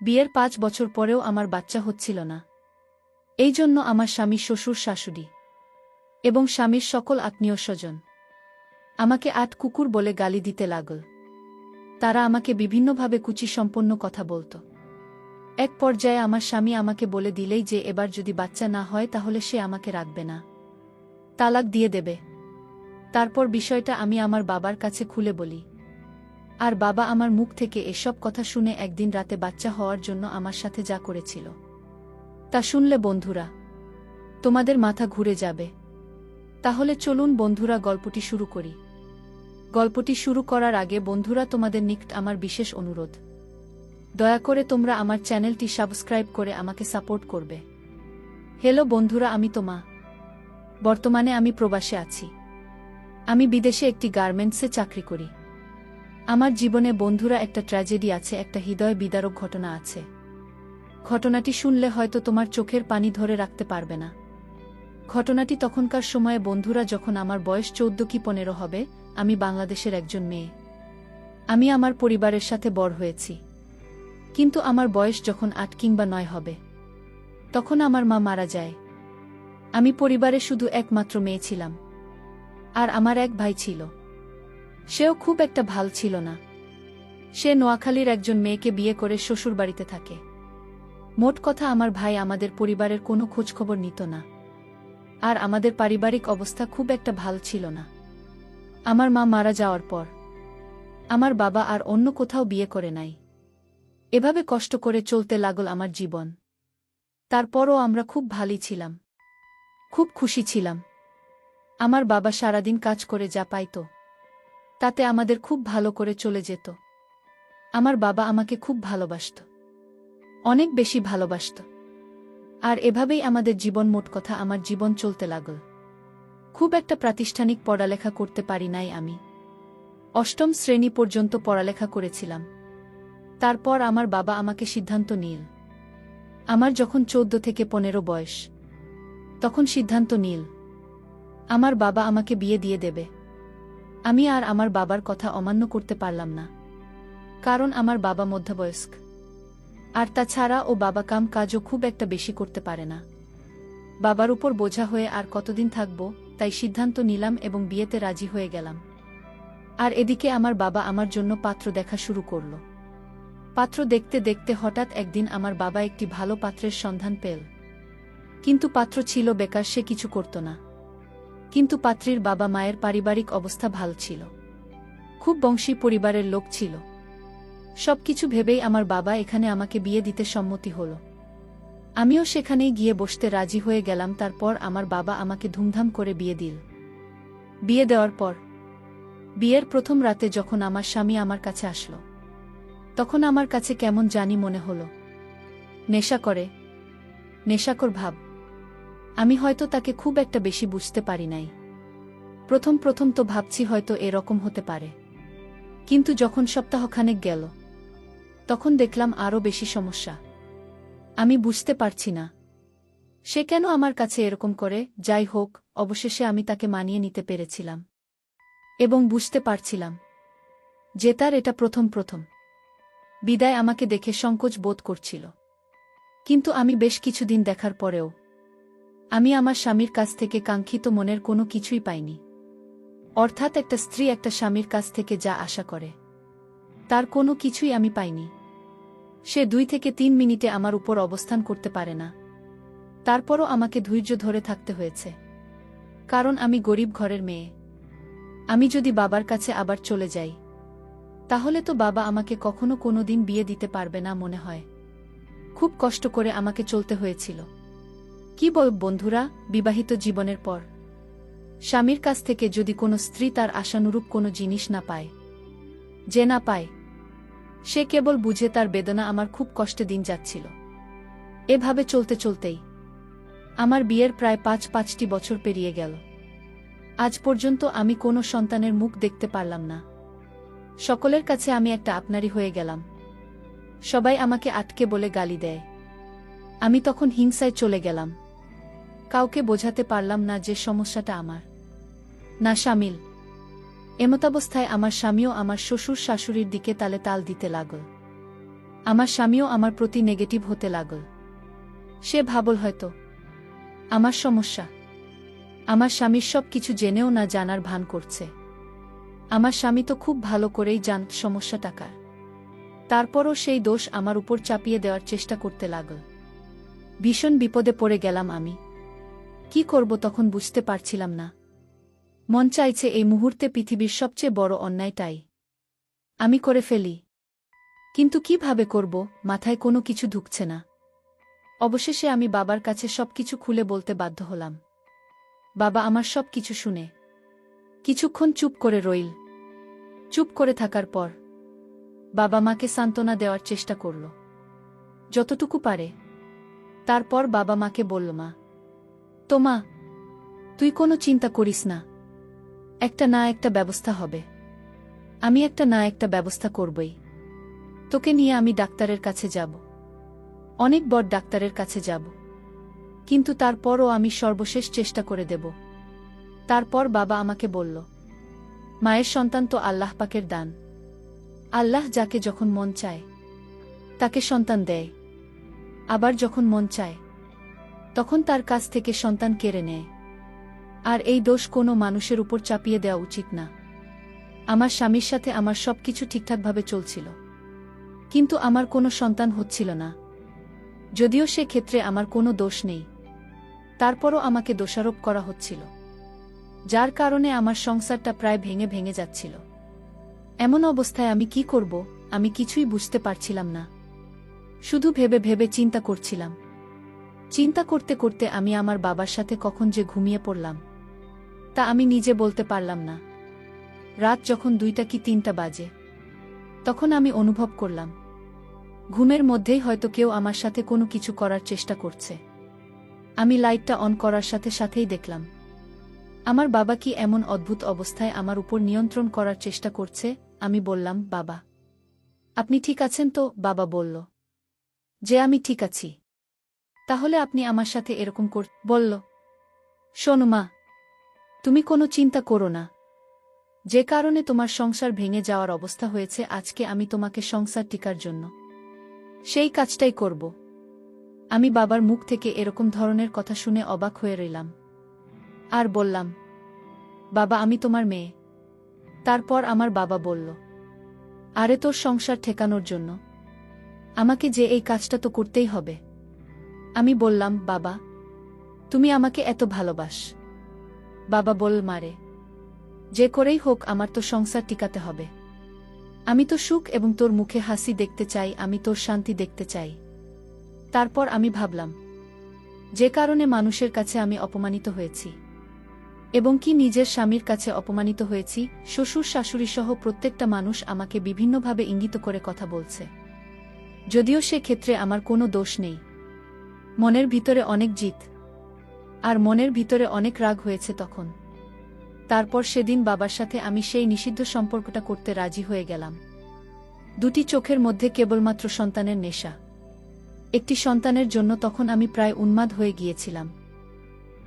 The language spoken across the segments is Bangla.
বিয়ের পাঁচ বছর পরেও আমার বাচ্চা হচ্ছিল না। এই জন্য আমার স্বামী শ্বশুর, শাশুড়ি এবং স্বামীর সকল আত্মীয় স্বজন আমাকে আট কুকুর বলে গালি দিতে লাগল। তারা আমাকে বিভিন্নভাবে কুচি সম্পন্ন কথা বলত। এক পর্যায়ে আমার স্বামী আমাকে বলে দিলেই যে এবার যদি বাচ্চা না হয় তাহলে সে আমাকে রাখবে না। তালাক দিয়ে দেবে। তারপর বিষয়টা আমি আমার বাবার কাছে খুলে বলি। আর বাবা আমার মুখ থেকে এসব কথা শুনে একদিন রাতে বাচ্চা হওয়ার জন্য আমার সাথে যা করেছিল। তা শুনলে বন্ধুরা, তোমাদের মাথা ঘুরে যাবে। তাহলে চলুন বন্ধুরা গল্পটি শুরু করি। গল্পটি শুরু করার আগে বন্ধুরা তোমাদের নিকট আমার বিশেষ অনুরোধ। দয়া করে তোমরা আমার চ্যানেলটি সাবস্ক্রাইব করে আমাকে সাপোর্ট করবে। হ্যালো বন্ধুরা, আমি তোমা। বর্তমানে আমি প্রবাসে আছি। আমি বিদেশে একটি গার্মেন্টসে চাকরি করি। আমার জীবনে বন্ধুরা একটা ট্র্যাজেডি আছে, একটা হৃদয় বিদারক ঘটনা আছে। ঘটনাটি শুনলে হয়তো তোমার চোখের পানি ধরে রাখতে পারবে না। ঘটনাটি তখনকার সময়ে বন্ধুরা যখন আমার বয়স চৌদ্দ কি পনেরো হবে, আমি বাংলাদেশের একজন মেয়ে। আমি আমার পরিবারের সাথে বড় হয়েছি। কিন্তু আমার বয়স যখন আট কিংবা নয় হবে, তখন আমার মা মারা যায়। আমি পরিবারে শুধু একমাত্র মেয়ে ছিলাম। আর আমার এক ভাই ছিল। সেও খুব একটা ভালো ছিল না। সে নোয়াখালীর একজন মেয়েকে বিয়ে করে শ্বশুরবাড়িতে থাকে। মোট কথা আমার ভাই আমাদের পরিবারের কোনো খোঁজখবর নিত না। আর আমাদের পারিবারিক অবস্থা খুব একটা ভালো ছিল না। আমার মা মারা যাওয়ার পর আমার বাবা আর অন্য কোথাও বিয়ে করে নাই। এভাবে কষ্ট করে চলতে লাগল আমার জীবন। তারপরও আমরা খুব ভালোই ছিলাম। খুব খুশি ছিলাম। আমার বাবা সারাদিন কাজ করে যা পাইত। তাতে আমাদের খুব ভালো করে চলে যেত। আমার বাবা আমাকে খুব ভালোবাসত। অনেক বেশি ভালোবাসত। আর এভাবেই আমাদের জীবন মোট কথা আমার জীবন চলতে লাগল। খুব একটা প্রাতিষ্ঠানিক পড়ালেখা করতে পারি নাই আমি। অষ্টম শ্রেণি পর্যন্ত পড়ালেখা করেছিলাম। তারপর আমার বাবা আমাকে সিদ্ধান্ত নিল। আমার যখন চৌদ্দ থেকে পনেরো বয়স, তখন সিদ্ধান্ত নিল। আমার বাবা আমাকে বিয়ে দিয়ে দেবে। আমি আর আমার বাবার কথা অমান্য করতে পারলাম না। কারণ আমার বাবা মধ্যবয়স্ক। আর তাছাড়া ও বাবা কাম কাজও খুব একটা বেশি করতে পারে না। বাবার উপর বোঝা হয়ে আর কতদিন থাকব, তাই সিদ্ধান্ত নিলাম এবং বিয়েতে রাজি হয়ে গেলাম। আর এদিকে আমার বাবা আমার জন্য পাত্র দেখা শুরু করল। পাত্র দেখতে দেখতে হঠাৎ একদিন আমার বাবা একটি ভালো পাত্রের সন্ধান পেল। কিন্তু পাত্র ছিল বেকার, সে কিছু করত না। কিন্তু পাত্রীর বাবা মায়ের পারিবারিক অবস্থা ভালো ছিল। খুব বংশী পরিবারের লোক ছিল। সবকিছু ভেবেই আমার বাবা এখানে আমাকে বিয়ে দিতে সম্মতি হল। আমিও সেখানেই গিয়ে বসতে রাজি হয়ে গেলাম, তারপর আমার বাবা আমাকে ধুমধাম করে বিয়ে দিল। বিয়ে দেওয়ার পর, বিয়ের প্রথম রাতে যখন আমার স্বামী আমার কাছে আসলো, তখন আমার কাছে কেমন জানি মনে হল। নেশা করে, নেশাকর ভাব। আমি হয়তো তাকে খুব একটা বেশি বুঝতে পারি নাই। প্রথম প্রথম তো ভাবছি হয়তো এরকম হতে পারে। কিন্তু যখন সপ্তাহখানেক গেল, তখন দেখলাম আরও বেশি সমস্যা। আমি বুঝতে পারছি না। সে কেন আমার কাছে এরকম করে? যাই হোক, অবশেষে আমি তাকে মানিয়ে নিতে পেরেছিলাম। এবং বুঝতে পারছিলাম যে তার এটা প্রথম প্রথম। বিদায় আমাকে দেখে সংকোচ বোধ করছিল। কিন্তু আমি বেশ কিছুদিন দেখার পরেও আমি আমার স্বামীর কাছ থেকে কাঙ্ক্ষিত মনের কোনো কিছুই পাইনি। অর্থাৎ একটা স্ত্রী একটা স্বামীর কাছ থেকে যা আশা করে, তার কোনো কিছুই আমি পাইনি। সে দুই থেকে তিন মিনিটে আমার উপর অবস্থান করতে পারে না। তারপরও আমাকে ধৈর্য ধরে থাকতে হয়েছে। কারণ আমি গরিব ঘরের মেয়ে। আমি যদি বাবার কাছে আবার চলে যাই, তাহলে তো বাবা আমাকে কখনো কোনো দিন বিয়ে দিতে পারবে না মনে হয়। খুব কষ্ট করে আমাকে চলতে হয়েছিল। কি বল বন্ধুরা, বিবাহিত জীবনের পর? স্বামীর কাছ থেকে যদি কোনো স্ত্রী তার আশানুরূপ কোনো জিনিস না পায়, যে না পায়, সে কেবল বুঝে তার বেদনা আমার খুব কষ্টে দিন যাচ্ছিল। এভাবে চলতে চলতেই আমার বিয়ের প্রায় পাঁচ পাঁচটি বছর পেরিয়ে গেল। আজ পর্যন্ত আমি কোনো সন্তানের মুখ দেখতে পারলাম না। সকলের কাছে আমি একটা আপনারই হয়ে গেলাম। সবাই আমাকে আটকে বলে গালি দেয়। আমি তখন হিংসায় চলে গেলাম। কাউকে বোঝাতে পারলাম না যে সমস্যাটা আমার। না সামিল এমতাবস্থায় আমার স্বামীও আমার শ্বশুর শাশুড়ির দিকে তালে তাল দিতে লাগল। আমার স্বামীও আমার প্রতি নেগেটিভ হতে লাগল। সে ভাবল হয়তো, আমার সমস্যা। আমার স্বামীর সব কিছু জেনেও না জানার ভান করছে। আমার স্বামী তো খুব ভালো করেই জান সমস্যা টাকার তারপরও সেই দোষ আমার উপর চাপিয়ে দেওয়ার চেষ্টা করতে লাগল। ভীষণ বিপদে পড়ে গেলাম আমি। কি করব তখন বুঝতে পারছিলাম না। মন চাইছে এই মুহূর্তে পৃথিবীর সবচেয়ে বড় অন্যায়টাই। আমি করে ফেলি। কিন্তু কীভাবে করব, মাথায় কোনো কিছু ঢুকছে না। অবশেষে আমি বাবার কাছে সবকিছু খুলে বলতে বাধ্য হলাম। বাবা আমার সব কিছু শুনে। কিছুক্ষণ চুপ করে রইল। চুপ করে থাকার পর বাবা মাকে সান্ত্বনা দেওয়ার চেষ্টা করল। যতটুকু পারে। তারপর বাবা মাকে বলল, মা তো মা তুই কোনো চিন্তা করিস না। একটা না একটা ব্যবস্থা হবে। আমি একটা না একটা ব্যবস্থা করবই। তোকে নিয়ে আমি ডাক্তারের কাছে যাব। অনেক বড় ডাক্তারের কাছে যাব। কিন্তু তারপরও আমি সর্বশেষ চেষ্টা করে দেব। তারপর বাবা আমাকে বলল, মায়ের সন্তান তো আল্লাহ পাকের দান। আল্লাহ যাকে যখন মন চায়, তাকে সন্তান দেয়। আবার যখন মন চায় তখন তার কাছ থেকে সন্তান কেড়ে নেয়। আর এই দোষ কোনো মানুষের উপর চাপিয়ে দেওয়া উচিত না। আমার স্বামীর সাথে আমার সব কিছু ঠিকঠাকভাবে চলছিল। কিন্তু আমার কোনো সন্তান হচ্ছিল না। যদিও সে ক্ষেত্রে আমার কোনো দোষ নেই। তারপরও আমাকে দোষারোপ করা হচ্ছিল। যার কারণে আমার সংসারটা প্রায় ভেঙে ভেঙে যাচ্ছিল। এমন অবস্থায় আমি কি করব, আমি কিছুই বুঝতে পারছিলাম না। শুধু ভেবে ভেবে চিন্তা করছিলাম। চিন্তা করতে করতে আমি আমার বাবার সাথে কখন যে ঘুমিয়ে পড়লাম, তা আমি নিজে বলতে পারলাম না। রাত যখন দুইটা কি তিনটা বাজে, তখন আমি অনুভব করলাম, ঘুমের মধ্যেই হয়তো কেউ আমার সাথে কোনো কিছু করার চেষ্টা করছে। আমি লাইটটা অন করার সাথে সাথেই দেখলাম, আমার বাবা কি এমন অদ্ভুত অবস্থায় আমার উপর নিয়ন্ত্রণ করার চেষ্টা করছে, আমি বললাম, বাবা, আপনি ঠিক আছেন? তো বাবা বলল, যে আমি ঠিক আছি। তাহলে আপনি আমার সাথে এরকম কর, বলল। শোনো মা, তুমি কোনো চিন্তা করো না। যে কারণে তোমার সংসার ভেঙে যাওয়ার অবস্থা হয়েছে আজকে আমি তোমাকে সংসার টিকার জন্য। সেই কাজটাই করব। আমি বাবার মুখ থেকে এরকম ধরনের কথা শুনে অবাক হয়ে রইলাম। আর বললাম, বাবা, আমি তোমার মেয়ে। তারপর আমার বাবা বলল, আরে তোর সংসার ঠেকানোর জন্য। আমাকে যে এই কাজটা তো করতেই হবে। আমি বললাম, বাবা, তুমি আমাকে এত ভালোবাস। বাবা বল, মারে, যে করেই হোক আমার তো সংসার টিকাতে হবে। আমি তো সুখ এবং তোর মুখে হাসি দেখতে চাই, আমি তোর শান্তি দেখতে চাই। তারপর আমি ভাবলাম, যে কারণে মানুষের কাছে আমি অপমানিত হয়েছি এবং কি নিজের স্বামীর কাছে অপমানিত হয়েছি, শ্বশুর, শাশুড়ি সহ প্রত্যেকটা মানুষ আমাকে বিভিন্নভাবে ইঙ্গিত করে কথা বলছে। যদিও সে ক্ষেত্রে আমার কোনো দোষ নেই। মনের ভিতরে অনেক জিত, আর মনের ভিতরে অনেক রাগ হয়েছে তখন। তারপর সেদিন বাবার সাথে আমি সেই নিষিদ্ধ সম্পর্কটা করতে রাজি হয়ে গেলাম। দুটি চোখের মধ্যে কেবলমাত্র সন্তানের নেশা। একটি সন্তানের জন্য তখন আমি প্রায় উন্মাদ হয়ে গিয়েছিলাম।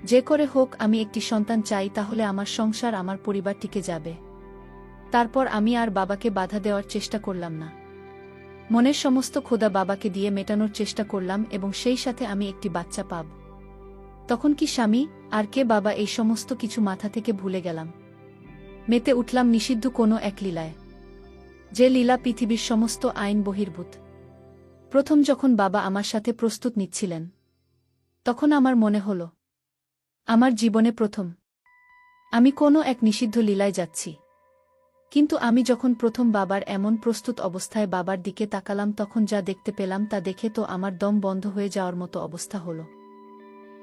যে করে হোক আমি একটি সন্তান চাই, তাহলে আমার সংসার, আমার পরিবার টিকে যাবে। তারপর আমি আর বাবাকে বাধা দেওয়ার চেষ্টা করলাম না। মনের সমস্ত খোদা বাবাকে দিয়ে মেটানোর চেষ্টা করলাম এবং সেই সাথে আমি একটি বাচ্চা পাব। তখন কি স্বামী, আর কে বাবা এই সমস্ত কিছু মাথা থেকে ভুলে গেলাম। মেতে উঠলাম নিষিদ্ধ কোনো এক লীলায়। যে লীলা পৃথিবীর সমস্ত আইন বহির্ভূত। প্রথম যখন বাবা আমার সাথে প্রস্তুত নিচ্ছিলেন, তখন আমার মনে হল, আমার জীবনে প্রথম। আমি কোনো এক নিষিদ্ধ লীলায় যাচ্ছি। কিন্তু আমি যখন প্রথম বাবার এমন প্রস্তুত অবস্থায় বাবার দিকে তাকালাম তখন যা দেখতে পেলাম তা দেখে তো আমার দম বন্ধ হয়ে যাওয়ার মতো অবস্থা হল।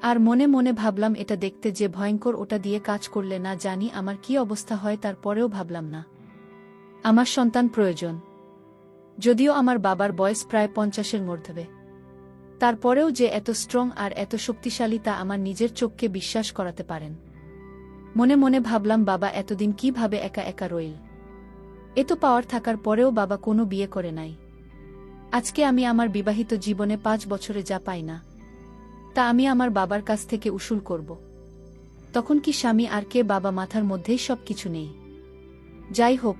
আর মনে মনে ভাবলাম এটা দেখতে যে ভয়ঙ্কর ওটা দিয়ে কাজ করলে না জানি আমার কি অবস্থা হয় তারপরেও ভাবলাম না। আমার সন্তান প্রয়োজন। যদিও আমার বাবার বয়স প্রায় পঞ্চাশের মধ্যবে তারপরেও যে এত স্ট্রং আর এত শক্তিশালী তা আমার নিজের চোখকে বিশ্বাস করাতে পারেন। মনে মনে ভাবলাম বাবা এতদিন কীভাবে একা একা রইল। এত পাওয়ার থাকার পরেও বাবা কোনো বিয়ে করে নাই। আজকে আমি আমার বিবাহিত জীবনে পাঁচ বছরে যা পাই না, তা আমি আমার বাবার কাছ থেকে উসুল করব। তখন কি স্বামী আর কে বাবা মাথার মধ্যেই সব কিছু নেই? যাই হোক,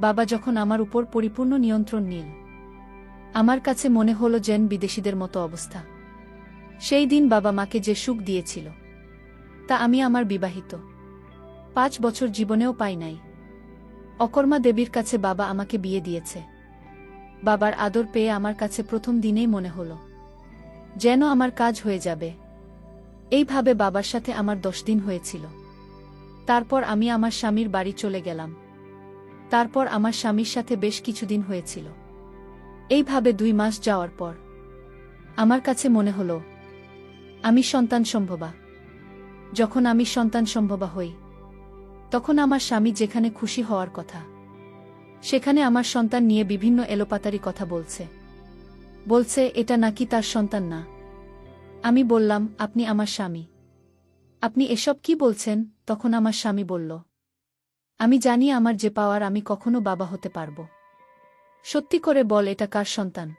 বাবা যখন আমার উপর পরিপূর্ণ নিয়ন্ত্রণ নিল, আমার কাছে মনে হলো যেন বিদেশিদের মতো অবস্থা। সেই দিন বাবা মাকে যে সুখ দিয়েছিল, তা আমি আমার বিবাহিত, পাঁচ বছর জীবনেও পাই নাই। অকর্মা দেবীর কাছে বাবা আমাকে বিয়ে দিয়েছে। বাবার আদর পেয়ে আমার কাছে প্রথম দিনেই মনে হলো, যেন আমার কাজ হয়ে যাবে। এইভাবে বাবার সাথে আমার দশ দিন হয়েছিল। তারপর আমি আমার স্বামীর বাড়ি চলে গেলাম। তারপর আমার স্বামীর সাথে বেশ কিছুদিন হয়েছিল। এইভাবে দুই মাস যাওয়ার পর আমার কাছে মনে হল, আমি সন্তান সম্ভবা। যখন আমি সন্তান সম্ভবা হই তখন আমার স্বামী যেখানে খুশি হওয়ার কথা। সেখানে আমার সন্তান নিয়ে বিভিন্ন এলোপাতারি কথা বলছে। বলছে, এটা নাকি তার সন্তান না? আমি বললাম, আপনি আমার স্বামী। আপনি এসব কি বলছেন? তখন আমার স্বামী বলল, আমি জানি আমার যে পাওয়ার আমি কখনো বাবা হতে পারব। সত্যি করে বল, এটা কার সন্তান?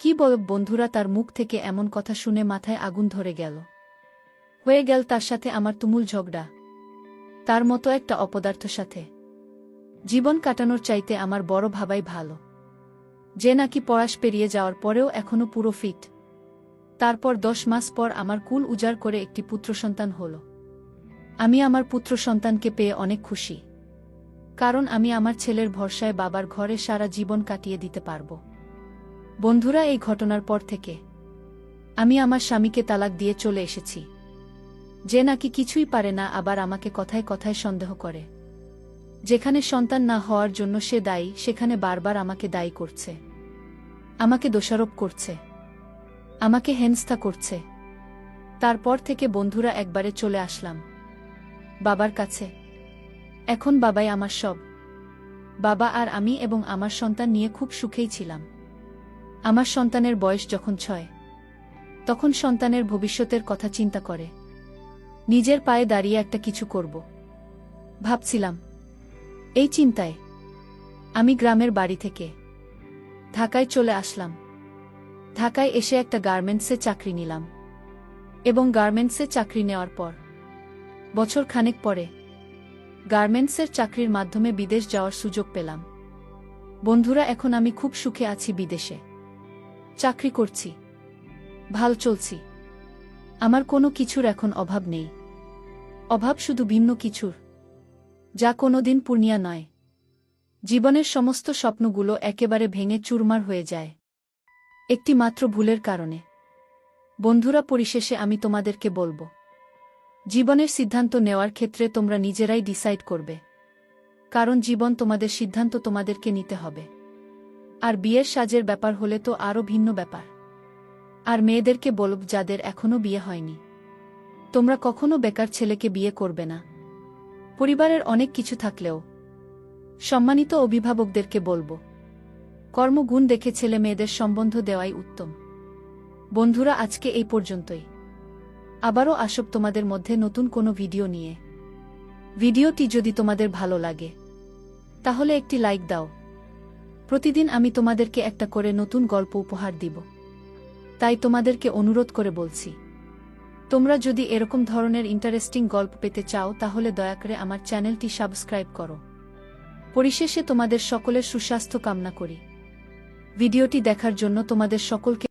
কি বল, বন্ধুরা, তার মুখ থেকে এমন কথা শুনে মাথায় আগুন ধরে গেল। হয়ে গেল তার সাথে আমার তুমুল ঝগড়া। তার মতো একটা অপদার্থ সাথে। জীবন কাটানোর চাইতে আমার বড় ভাবাই ভালো। যে নাকি পড়াশ পেরিয়ে যাওয়ার পরেও এখনও পুরো ফিট। তারপর দশ মাস পর আমার কুল উজাড় করে একটি পুত্র সন্তান হল। আমি আমার পুত্র সন্তানকে পেয়ে অনেক খুশি। কারণ আমি আমার ছেলের ভরসায় বাবার ঘরে সারা জীবন কাটিয়ে দিতে পারব। বন্ধুরা, এই ঘটনার পর থেকে আমি আমার স্বামীকে তালাক দিয়ে চলে এসেছি। যে নাকি কিছুই পারে না আবার আমাকে কথায় কথায় সন্দেহ করে। যেখানে সন্তান না হওয়ার জন্য সে দায়ী, সেখানে বারবার আমাকে দায়ী করছে। আমাকে দোষারোপ করছে। আমাকে হেনস্থা করছে। তারপর থেকে বন্ধুরা একবারে চলে আসলাম। বাবার কাছে। এখন বাবাই আমার সব। বাবা আর আমি এবং আমার সন্তান নিয়ে খুব সুখেই ছিলাম। আমার সন্তানের বয়স যখন ছয়, তখন সন্তানের ভবিষ্যতের কথা চিন্তা করে। নিজের পায়ে দাঁড়িয়ে একটা কিছু করব। ভাবছিলাম, এই চিন্তায় আমি গ্রামের বাড়ি থেকে ঢাকায় চলে আসলাম। ঢাকায় এসে একটা গার্মেন্টসে চাকরি নিলাম এবং গার্মেন্টসে চাকরি নেওয়ার পর বছর খানেক পরে গার্মেন্টসের চাকরির মাধ্যমে বিদেশ যাওয়ার সুযোগ পেলাম। বন্ধুরা, এখন আমি খুব সুখে আছি বিদেশে। চাকরি করছি, ভালো চলছি। আমার কোনো কিছুর এখন অভাব নেই। অভাব শুধু ভিন্ন কিছুর, যা কোনোদিন পূর্ণিয়া নয়। জীবনের সমস্ত স্বপ্নগুলো একেবারে ভেঙে চুরমার হয়ে যায়। একটি মাত্র ভুলের কারণে। বন্ধুরা, পরিশেষে আমি তোমাদেরকে বলব, জীবনের সিদ্ধান্ত নেওয়ার ক্ষেত্রে তোমরা নিজেরাই ডিসাইড করবে। কারণ জীবন তোমাদের সিদ্ধান্ত তোমাদেরকে নিতে হবে। আর বিয়ের সাজের ব্যাপার হলে তো আরও ভিন্ন ব্যাপার। আর মেয়েদেরকে বলব যাদের এখনও বিয়ে হয়নি। তোমরা কখনো বেকার ছেলেকে বিয়ে করবে না। পরিবারের অনেক কিছু থাকলেও সম্মানিত অভিভাবকদেরকে বলব, কর্মগুণ দেখে ছেলে মেয়েদের সম্বন্ধ দেওয়াই উত্তম। বন্ধুরা, আজকে এই পর্যন্তই। আবারও আসব তোমাদের মধ্যে নতুন কোনো ভিডিও নিয়ে। ভিডিওটি যদি তোমাদের ভালো লাগে, তাহলে একটি লাইক দাও। প্রতিদিন আমি তোমাদেরকে একটা করে নতুন গল্প উপহার দিব। তাই তোমাদেরকে অনুরোধ করে বলছি। তোমরা যদি এরকম ধরনের ইন্টারেস্টিং গল্প পেতে চাও, তাহলে দয়া করে আমার চ্যানেলটি সাবস্ক্রাইব করো। পরিশেষে তোমাদের সকলের সুস্বাস্থ্য কামনা করি। ভিডিওটি দেখার জন্য তোমাদের সকলকে